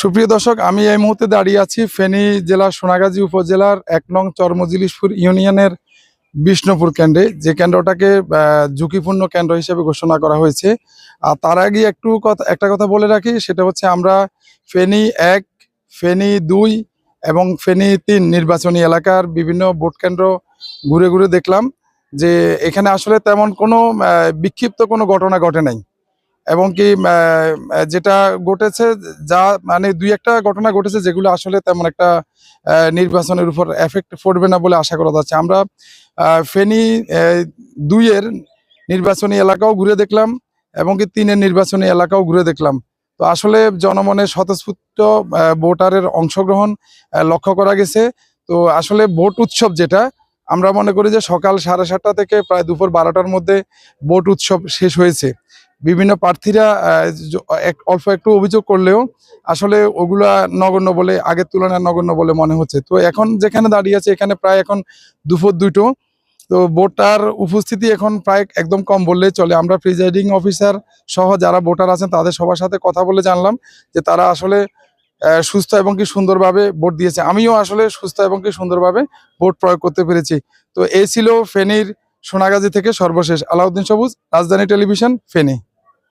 সুপ্রিয় দর্শক, আমি এই মুহূর্তে দাঁড়িয়ে আছি ফেনী জেলার সোনাগাজী উপজেলার এক নং চরমজিলিশপুর ইউনিয়নের বিষ্ণুপুর কেন্দ্রে। যে কেন্দ্রটাকে ঝুঁকিপূর্ণ কেন্দ্র হিসেবে ঘোষণা করা হয়েছে। আর তার আগে একটু কথা, একটা কথা বলে রাখি, সেটা হচ্ছে আমরা ফেনী এক, ফেনী দুই এবং ফেনী তিন নির্বাচনী এলাকার বিভিন্ন ভোট কেন্দ্র ঘুরে ঘুরে দেখলাম যে এখানে আসলে তেমন কোনো বিক্ষিপ্ত কোনো ঘটনা ঘটে নাই। এবং কি যেটা ঘটেছে যা মানে দুই একটা ঘটনা ঘটেছে যেগুলো আসলে তেমন একটা নির্বাচনের উপর এফেক্ট পড়বে না বলে আশা করা যাচ্ছে। আমরা ফেনী দুইয়ের নির্বাচনী এলাকাও ঘুরে দেখলাম এবং কি তিনের নির্বাচনী এলাকাও ঘুরে দেখলাম। তো আসলে জনমনে স্বতঃস্ফূর্ত ভোটারের অংশগ্রহণ লক্ষ্য করা গেছে। তো আসলে ভোট উৎসব যেটা আমরা মনে করি যে সকাল সাড়ে সাতটা থেকে প্রায় দুপুর বারোটার মধ্যে ভোট উৎসব শেষ হয়েছে। বিভিন্ন প্রার্থীরা এক- অল্প একটু অভিযোগ করলেও আসলে ওগুলা নগণ্য বলে, আগের তুলনায় নগণ্য বলে মনে হচ্ছে। তো এখন যেখানে দাঁড়িয়ে আছে, এখানে প্রায় এখন দুপুর দুটো। তো ভোটার উপস্থিতি এখন প্রায় একদম কম বললেই চলে। আমরা প্রিজাইডিং অফিসার সহ যারা ভোটার আছেন, তাদের সবার সাথে কথা বলে জানলাম যে তারা আসলে সুস্থ এবং কি সুন্দরভাবে ভোট দিয়েছে। আমিও আসলে সুস্থ এবং কি সুন্দরভাবে ভোট প্রয়োগ করতে পেরেছি। তো এই ছিল ফেনীর সোনাগাজী থেকে সর্বশেষ। আলাউদ্দিন সবুজ, রাজধানী টেলিভিশন, ফেনী।